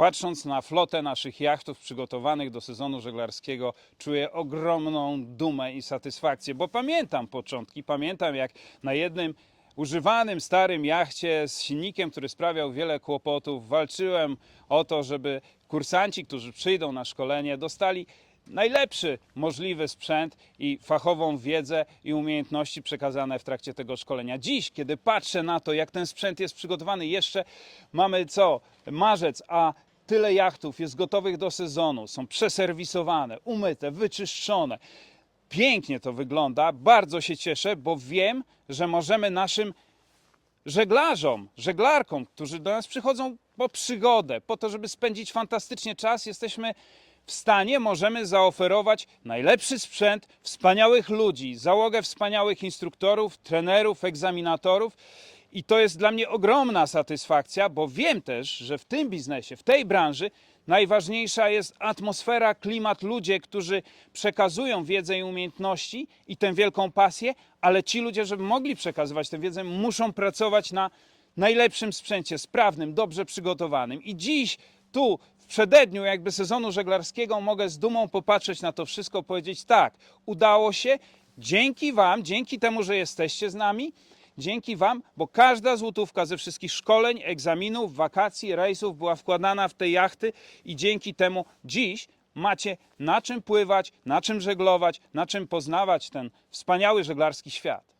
patrząc na flotę naszych jachtów przygotowanych do sezonu żeglarskiego, czuję ogromną dumę i satysfakcję, bo pamiętam początki, pamiętam jak na jednym używanym starym jachcie z silnikiem, który sprawiał wiele kłopotów, walczyłem o to, żeby kursanci, którzy przyjdą na szkolenie, dostali najlepszy możliwy sprzęt i fachową wiedzę i umiejętności przekazane w trakcie tego szkolenia. Dziś, kiedy patrzę na to, jak ten sprzęt jest przygotowany, jeszcze mamy co? Marzec, a tyle jachtów jest gotowych do sezonu, są przeserwisowane, umyte, wyczyszczone. Pięknie to wygląda, bardzo się cieszę, bo wiem, że możemy naszym żeglarzom, żeglarkom, którzy do nas przychodzą po przygodę, po to, żeby spędzić fantastycznie czas, jesteśmy w stanie, możemy zaoferować najlepszy sprzęt, wspaniałych ludzi, załogę wspaniałych instruktorów, trenerów, egzaminatorów. I to jest dla mnie ogromna satysfakcja, bo wiem też, że w tym biznesie, w tej branży najważniejsza jest atmosfera, klimat, ludzie, którzy przekazują wiedzę i umiejętności i tę wielką pasję, ale ci ludzie, żeby mogli przekazywać tę wiedzę, muszą pracować na najlepszym sprzęcie, sprawnym, dobrze przygotowanym. I dziś tu w przededniu jakby sezonu żeglarskiego mogę z dumą popatrzeć na to wszystko, powiedzieć tak, udało się, dzięki Wam, dzięki temu, że jesteście z nami, dzięki Wam, bo każda złotówka ze wszystkich szkoleń, egzaminów, wakacji, rejsów była wkładana w te jachty i dzięki temu dziś macie na czym pływać, na czym żeglować, na czym poznawać ten wspaniały żeglarski świat.